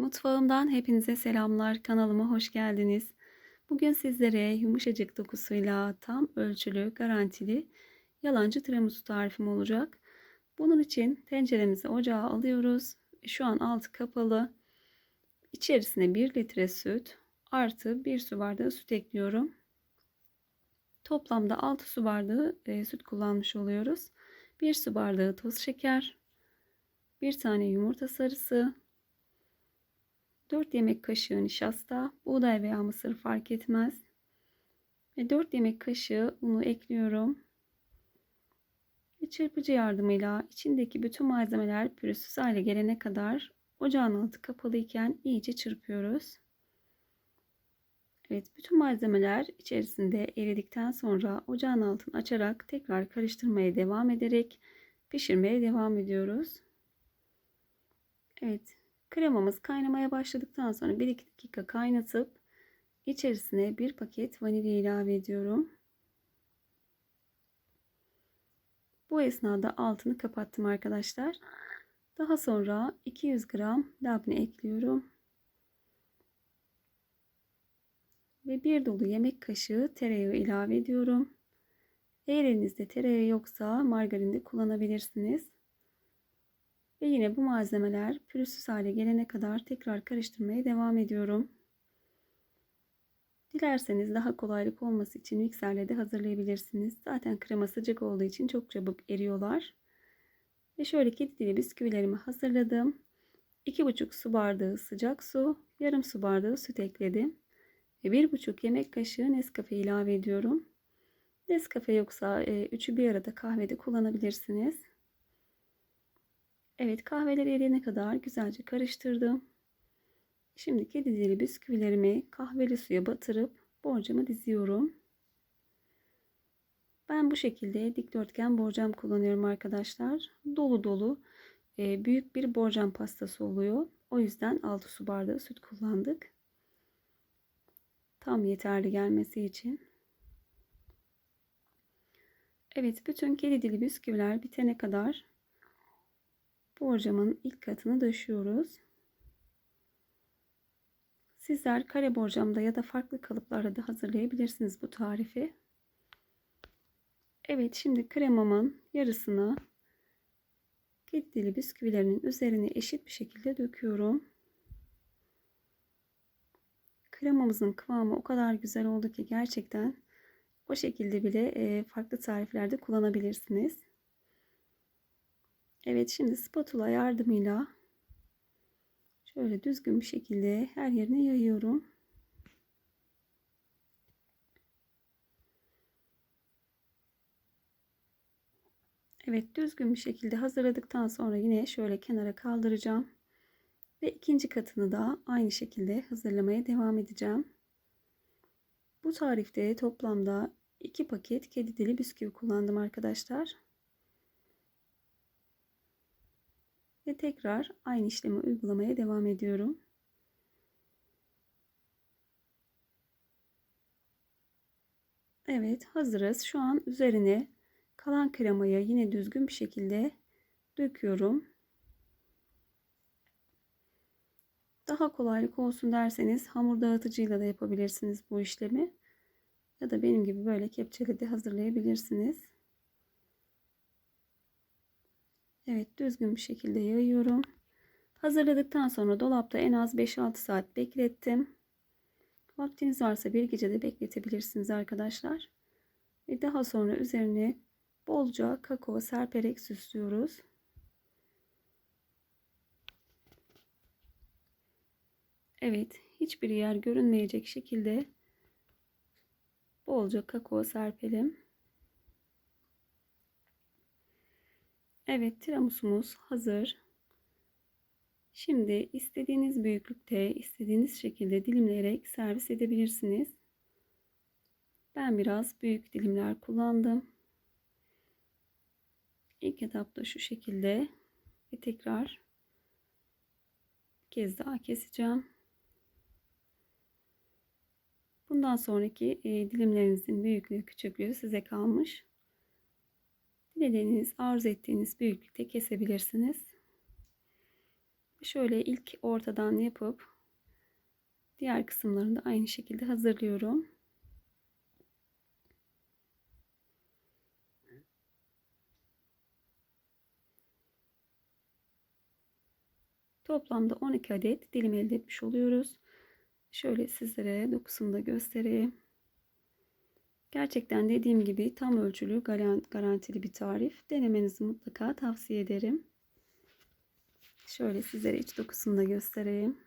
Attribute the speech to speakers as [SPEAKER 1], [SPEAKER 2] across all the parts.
[SPEAKER 1] Mutfağımdan hepinize selamlar. Kanalıma hoş geldiniz. Bugün sizlere yumuşacık dokusuyla tam ölçülü, garantili yalancı tiramisu tarifim olacak. Bunun için tenceremizi ocağa alıyoruz. Şu an altı kapalı. İçerisine 1 litre süt artı 1 su bardağı süt ekliyorum. Toplamda 6 su bardağı e, süt kullanmış oluyoruz. 1 su bardağı toz şeker, 1 tane yumurta sarısı, 4 yemek kaşığı nişasta, buğday veya mısır fark etmez. Ve 4 yemek kaşığı unu ekliyorum. Ve çırpıcı yardımıyla içindeki bütün malzemeler pürüzsüz hale gelene kadar ocağın altı kapalı iken iyice çırpıyoruz. Evet, bütün malzemeler içerisinde eridikten sonra ocağın altını açarak tekrar karıştırmaya devam ederek pişirmeye devam ediyoruz. Evet, kremamız kaynamaya başladıktan sonra 1-2 dakika kaynatıp içerisine bir paket vanilya ilave ediyorum. Bu esnada altını kapattım arkadaşlar. Daha sonra 200 gram labne ekliyorum. Ve bir dolu yemek kaşığı tereyağı ilave ediyorum. Eğer elinizde tereyağı yoksa margarin de kullanabilirsiniz. Ve yine bu malzemeler pürüzsüz hale gelene kadar tekrar karıştırmaya devam ediyorum. Dilerseniz daha kolaylık olması için mikserle de hazırlayabilirsiniz. Zaten krema sıcak olduğu için çok çabuk eriyorlar. Ve şöyle kedi dili bisküvilerimi hazırladım. 2,5 su bardağı sıcak su, yarım su bardağı süt ekledim. Ve 1,5 yemek kaşığı Nescafe ilave ediyorum. Nescafe yoksa e, üçü bir arada kahvede kullanabilirsiniz. Evet kahveler eriyene kadar güzelce karıştırdım. Şimdi kedi dili bisküvilerimi kahveli suya batırıp borcama diziyorum. Ben bu şekilde dikdörtgen borcam kullanıyorum arkadaşlar. Dolu dolu e, büyük bir borcam pastası oluyor. O yüzden 6 su bardağı süt kullandık. Tam yeterli gelmesi için. Evet bütün kedi dili bisküviler bitene kadar borcamın ilk katını döşüyoruz. Sizler kare borcamda ya da farklı kalıplarda da hazırlayabilirsiniz bu tarifi. Evet şimdi kremamın yarısını kedi dili bisküvilerinin üzerine eşit bir şekilde döküyorum. Kremamızın kıvamı o kadar güzel oldu ki gerçekten o şekilde bile farklı tariflerde kullanabilirsiniz. Evet şimdi spatula yardımıyla şöyle düzgün bir şekilde her yerine yayıyorum. Evet düzgün bir şekilde hazırladıktan sonra yine şöyle kenara kaldıracağım. Ve ikinci katını da aynı şekilde hazırlamaya devam edeceğim. Bu tarifte toplamda 2 paket kedi dili bisküvi kullandım arkadaşlar. Ve tekrar aynı işlemi uygulamaya devam ediyorum. Evet hazırız. Şu an üzerine kalan kremayı yine düzgün bir şekilde döküyorum. Daha kolaylık olsun derseniz hamur dağıtıcıyla da yapabilirsiniz bu işlemi. Ya da benim gibi böyle kepçeli de hazırlayabilirsiniz. Evet düzgün bir şekilde yayıyorum. Hazırladıktan sonra dolapta en az 5-6 saat beklettim. Vaktiniz varsa bir gece de bekletebilirsiniz arkadaşlar. Ve daha sonra üzerine bolca kakao serperek süslüyoruz. Evet hiçbir yer görünmeyecek şekilde bolca kakao serpelim. Evet tiramisumuz hazır. Şimdi istediğiniz büyüklükte, istediğiniz şekilde dilimleyerek servis edebilirsiniz. Ben biraz büyük dilimler kullandım. İlk etapta şu şekilde ve tekrar bir kez daha keseceğim. Bundan sonraki e, dilimlerinizin büyüklüğü küçüklüğü size kalmış. Dilediğiniz, arzu ettiğiniz büyüklükte kesebilirsiniz. Şöyle ilk ortadan yapıp diğer kısımlarını da aynı şekilde hazırlıyorum. Toplamda 12 adet dilim elde etmiş oluyoruz. Şöyle sizlere dokusunu da göstereyim. Gerçekten dediğim gibi tam ölçülü garantili bir tarif. Denemenizi mutlaka tavsiye ederim. Şöyle sizlere iç dokusunu da göstereyim.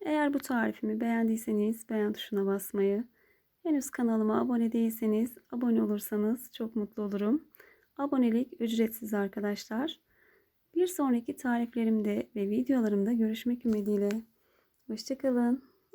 [SPEAKER 1] Eğer bu tarifimi beğendiyseniz beğen tuşuna basmayı, henüz kanalıma abone değilseniz abone olursanız çok mutlu olurum. Abonelik ücretsiz arkadaşlar. Bir sonraki tariflerimde ve videolarımda görüşmek ümidiyle. Hoşçakalın.